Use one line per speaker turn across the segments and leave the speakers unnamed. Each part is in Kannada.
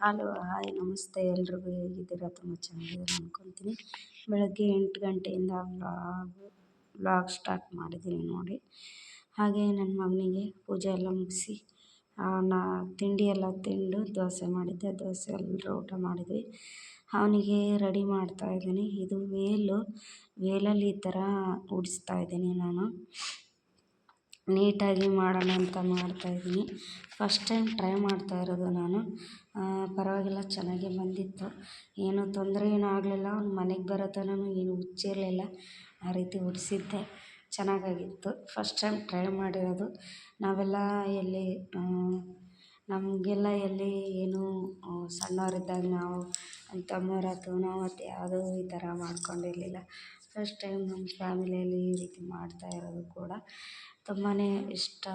ಹಲೋ, ಹಾಯ್, ನಮಸ್ತೆ. ಎಲ್ರಿಗೂ ಹೇಗಿದ್ದೀರಾ? ತುಂಬ ಚೆನ್ನಾಗಿದ್ದೀರಾ ಅನ್ಕೊತೀನಿ. ಬೆಳಗ್ಗೆ ಎಂಟು ಗಂಟೆಯಿಂದ ವ್ಲಾಗ್ ವ್ಲಾಗ್ ಸ್ಟಾರ್ಟ್ ಮಾಡಿದ್ದೀನಿ ನೋಡಿ. ಹಾಗೆ ನನ್ನ ಮಗನಿಗೆ ಪೂಜೆ ಎಲ್ಲ ಮುಗಿಸಿ ನಾ, ತಿಂಡಿ ಎಲ್ಲ ತಿಂದು ದೋಸೆ ಮಾಡಿದ್ದೆ. ದೋಸೆ ಎಲ್ಲರೂ ಊಟ ಮಾಡಿದ್ವಿ. ಅವನಿಗೆ ರೆಡಿ ಮಾಡ್ತಾ ಇದ್ದೀನಿ. ಇದು ವೇಲು, ವೇಲಲ್ಲಿ ಈ ಥರ ಉಡಿಸ್ತಾ ಇದ್ದೀನಿ ನಾನು. ನೀಟಾಗಿ ಮಾಡೋಣ ಅಂತ ಮಾಡ್ತಾಯಿದ್ದೀನಿ ಫಸ್ಟ್ ಟೈಮ್ ಟ್ರೈ ಮಾಡ್ತಾ ಇರೋದು ನಾನು. ಪರವಾಗಿಲ್ಲ, ಚೆನ್ನಾಗೇ ಬಂದಿತ್ತು. ಏನೂ ತೊಂದರೆ ಏನೂ ಆಗಲಿಲ್ಲ. ಅವ್ನು ಮನೆಗೆ ಬರೋ ತನಕ ಏನು ಹುಚ್ಚಿರಲಿಲ್ಲ. ಆ ರೀತಿ ಉಡಿಸಿದ್ದೆ ಚೆನ್ನಾಗಾಗಿತ್ತು. ಫಸ್ಟ್ ಟೈಮ್ ಟ್ರೈ ಮಾಡಿರೋದು. ನಾವೆಲ್ಲ ಎಲ್ಲಿ ನಮಗೆಲ್ಲ ಎಲ್ಲಿ ಏನು ಸಣ್ಣವರಿದ್ದಾಗ ನಾವು ನಮ್ಮ ಆಯ್ತು ನಾವು ಮತ್ತು ಯಾವುದೂ ಈ ಥರ ಮಾಡ್ಕೊಂಡಿರಲಿಲ್ಲ. ಫಸ್ಟ್ ಟೈಮ್ ನಮ್ಮ ಫ್ಯಾಮಿಲಿಯಲ್ಲಿ ಈ ರೀತಿ ಮಾಡ್ತಾ ಇರೋದು ಕೂಡ ತುಂಬಾ ಇಷ್ಟ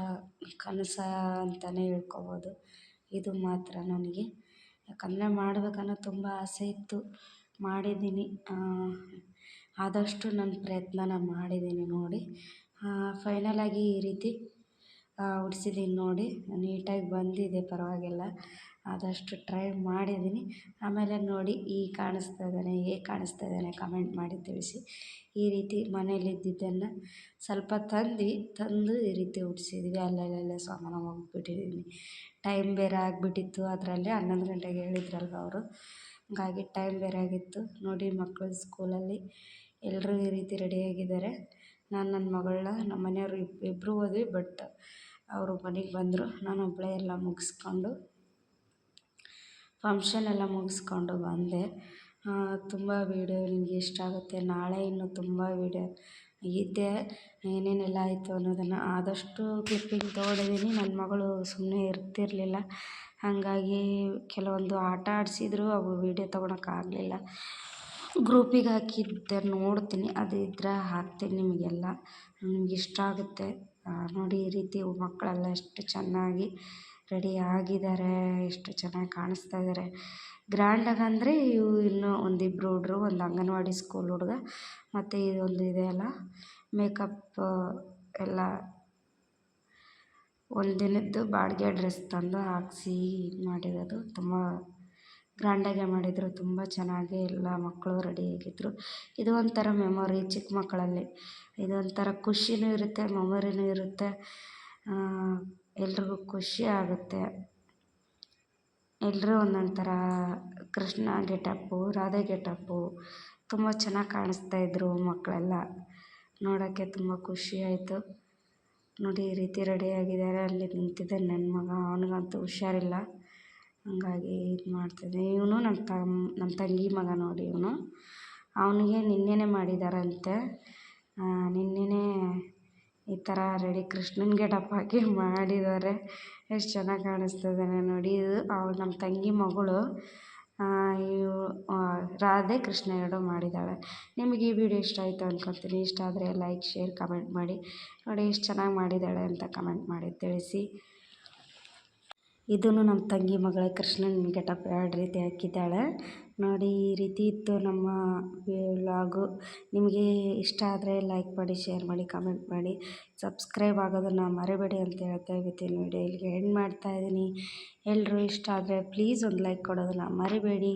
ಕನಸು ಅಂತಲೇ ಹೇಳ್ಕೊಬೋದು. ಇದು ಮಾತ್ರ ನನಗೆ. ಯಾಕಂದರೆ ಮಾಡಬೇಕನ್ನೋ ತುಂಬ ಆಸೆ ಇತ್ತು. ಮಾಡಿದ್ದೀನಿ. ಆದಷ್ಟು ನನ್ನ ಪ್ರಯತ್ನನ ಮಾಡಿದ್ದೀನಿ ನೋಡಿ. ಫೈನಲಾಗಿ ಈ ರೀತಿ ಹೊಡ್ಸಿದ್ದೀನಿ ನೋಡಿ. ನೀಟಾಗಿ ಬಂದಿದೆ, ಪರವಾಗಿಲ್ಲ. ಆದಷ್ಟು ಟ್ರೈ ಮಾಡಿದ್ದೀನಿ ಆಮೇಲೆ ನೋಡಿ ಈ ಕಾಣಿಸ್ತಾ ಇದ್ದಾನೆ, ಹೇಗೆ ಕಾಣಿಸ್ತಾ ಇದ್ದಾನೆ ಕಮೆಂಟ್ ಮಾಡಿ ತಿಳಿಸಿ. ಈ ರೀತಿ ಮನೇಲಿದ್ದಿದ್ದನ್ನು ಸ್ವಲ್ಪ ತಂದು ತಂದು ಈ ರೀತಿ ಹುಡ್ಸಿದ್ವಿ ಅಲ್ಲಲ್ಲೆಲ್ಲ ಸಾಮಾನು ಹೋಗ್ಬಿಟ್ಟಿದ್ದೀನಿ ಟೈಮ್ ಬೇರೆ ಆಗಿಬಿಟ್ಟಿತ್ತು. ಅದರಲ್ಲಿ ಹನ್ನೊಂದು ಗಂಟೆಗೆ ಹೇಳಿದ್ರಲ್ವ ಅವರು. ಹಾಗಾಗಿ ಟೈಮ್ ಬೇರೆ ಆಗಿತ್ತು. ನೋಡಿ ಮಕ್ಕಳು ಸ್ಕೂಲಲ್ಲಿ ಎಲ್ಲರೂ ಈ ರೀತಿ ರೆಡಿಯಾಗಿದ್ದಾರೆ ನಾನು ನನ್ನ ಮಗಳನ್ನ ನಮ್ಮ ಮನೆಯವರು ಇಬ್ಬರು ಹೋದ್ವಿ ಬಟ್ ಅವರು ಮನೆಗೆ ಬಂದರು. ನಾನು ಒಬ್ಬಳೇ ಎಲ್ಲ ಮುಗಿಸ್ಕೊಂಡು ಫಂಕ್ಷನ್ ಎಲ್ಲ ಮುಗಿಸ್ಕೊಂಡು ಬಂದೆ. ತುಂಬ ವೀಡಿಯೋ ನಿಮಗೆ ಇಷ್ಟ ಆಗುತ್ತೆ. ನಾಳೆ ಇನ್ನೂ ತುಂಬ ವೀಡಿಯೋ ಇದೆ. ಏನೇನೆಲ್ಲ ಆಯಿತು ಅನ್ನೋದನ್ನು ಆದಷ್ಟು ಕ್ಲಿಪ್ಪಿಂಗ್ ತೊಗೊಂಡಿದ್ದೀನಿ ನನ್ನ ಮಗಳು ಸುಮ್ಮನೆ ಇರ್ತಿರಲಿಲ್ಲ. ಹಾಗಾಗಿ ಕೆಲವೊಂದು ಆಟ ಆಡಿಸಿದ್ರು, ಅವು ವೀಡಿಯೋ ತೊಗೊಳಕ್ಕಾಗಲಿಲ್ಲ ಗ್ರೂಪಿಗೆ ಹಾಕಿದ್ದೆ, ನೋಡ್ತೀನಿ, ಅದು ಇದ್ರೆ ಹಾಕ್ತೀನಿ ನಿಮಗೆಲ್ಲ. ನಿಮ್ಗೆ ಇಷ್ಟ ಆಗುತ್ತೆ. ನೋಡಿ, ಈ ರೀತಿ ಮಕ್ಕಳೆಲ್ಲ ಎಷ್ಟು ಚೆನ್ನಾಗಿ ರೆಡಿ ಆಗಿದ್ದಾರೆ, ಎಷ್ಟು ಚೆನ್ನಾಗಿ ಕಾಣಿಸ್ತಾ ಇದ್ದಾರೆ. ಗ್ರ್ಯಾಂಡಾಗಿ ಅಂದರೆ ಇವು ಇನ್ನೂ ಒಂದಿಬ್ಬರು ಹುಡ್ರು, ಒಂದು ಅಂಗನವಾಡಿ ಸ್ಕೂಲ್ ಹುಡುಗ, ಮತ್ತು ಇದೊಂದು ಇದೆಯಲ್ಲ ಮೇಕಪ್ ಎಲ್ಲ. ಒಂದು ದಿನದ್ದು ಬಾಡಿಗೆ ಡ್ರೆಸ್ ತಂದು ಹಾಕಿಸಿ ಮಾಡಿರೋದು. ತುಂಬ ಗ್ರ್ಯಾಂಡಾಗೆ ಮಾಡಿದರು, ತುಂಬ ಚೆನ್ನಾಗಿ ಎಲ್ಲ ಮಕ್ಕಳು ರೆಡಿಯಾಗಿದ್ದರು ಇದು ಒಂಥರ ಮೆಮೊರಿ ಚಿಕ್ಕ ಮಕ್ಕಳಲ್ಲಿ. ಇದೊಂಥರ ಖುಷಿನೂ ಇರುತ್ತೆ, ಮೆಮೊರಿನೂ ಇರುತ್ತೆ. ಎಲ್ರಿಗೂ ಖುಷಿ ಆಗುತ್ತೆ. ಎಲ್ಲರೂ ಒಂದೊಂದು ಥರ ಕೃಷ್ಣ ಗೆಟಪ್ಪು, ರಾಧೆ ಗೆಟಪ್ಪು, ತುಂಬ ಚೆನ್ನಾಗಿ ಕಾಣಿಸ್ತಾ ಇದ್ದರು ಮಕ್ಕಳೆಲ್ಲ. ನೋಡೋಕ್ಕೆ ತುಂಬ ಖುಷಿ ಆಯಿತು. ನೋಡಿ ಈ ರೀತಿ ರೆಡಿಯಾಗಿದ್ದಾರೆ ಅಲ್ಲಿ ನಿಂತಿದ್ದಾನೆ ನನ್ನ ಮಗ, ಅವನಿಗಂತೂ ಹುಷಾರಿಲ್ಲ. ಹಂಗಾಗಿ ಇದು ಮಾಡ್ತಿದ್ದೆ. ಇವನು ನಮ್ಮ ತಮ್ಮ ನಮ್ಮ ತಂಗಿ ಮಗ ನೋಡಿ ಇವನು. ಅವನಿಗೆ ನಿನ್ನೆನೇ ಮಾಡಿದ್ದಾರಂತೆ ನಿನ್ನೆನೇ ಈ ಥರ ರೆಡಿ ಕೃಷ್ಣನ ಗೆಟಪ್ ಹಾಕಿ ಮಾಡಿದ್ದಾರೆ. ಎಷ್ಟು ಚೆನ್ನಾಗಿ ಕಾಣಿಸ್ತದೆ ನೋಡಿ ಇದು ಅವ್ಳು ನಮ್ಮ ತಂಗಿ ಮಗಳು. ಇವು ರಾಧೆ ಕೃಷ್ಣ ಎರಡು ಮಾಡಿದ್ದಾಳೆ. ನಿಮಗೆ ಈ ವಿಡಿಯೋ ಇಷ್ಟ ಆಯಿತು ಅಂದ್ಕೊತೀನಿ ಇಷ್ಟ ಆದರೆ ಲೈಕ್, ಶೇರ್, ಕಮೆಂಟ್ ಮಾಡಿ. ನೋಡಿ, ಎಷ್ಟು ಚೆನ್ನಾಗಿ ಮಾಡಿದ್ದಾಳೆ ಅಂತ ಕಮೆಂಟ್ ಮಾಡಿ ತಿಳಿಸಿ. ಇದೂ ನಮ್ಮ ತಂಗಿ ಮಗಳ ಕೃಷ್ಣನ ಗೆಟಪ್ ಎರಡು ರೀತಿ ಹಾಕಿದ್ದಾಳೆ. ನೋಡಿ, ಈ ರೀತಿ ಇತ್ತು ನಮ್ಮ ವ್ಲಾಗು. ನಿಮಗೆ ಇಷ್ಟ ಆದರೆ ಲೈಕ್ ಮಾಡಿ, ಶೇರ್ ಮಾಡಿ, ಕಮೆಂಟ್ ಮಾಡಿ. ಸಬ್ಸ್ಕ್ರೈಬ್ ಆಗೋದನ್ನು ಮರಿಬೇಡಿ ಅಂತ ಹೇಳ್ತಾ ಇವತ್ತಿನ ವಿಡಿಯೋ ಇಲ್ಲಿಗೆ ಎಂಡ್ ಮಾಡ್ತಾ ಇದ್ದೀನಿ. ಎಲ್ಲರೂ ಇಷ್ಟ ಆದರೆ ಪ್ಲೀಸ್ ಒಂದು ಲೈಕ್ ಕೊಡೋದನ್ನು ಮರಿಬೇಡಿ.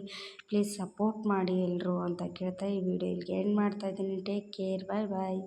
ಪ್ಲೀಸ್ ಸಪೋರ್ಟ್ ಮಾಡಿ ಎಲ್ಲರೂ ಅಂತ ಕೇಳ್ತಾ ಈ ವಿಡಿಯೋ ಇಲ್ಲಿಗೆ ಎಂಡ್ ಮಾಡ್ತಾ ಇದ್ದೀನಿ. Take care. Bye bye.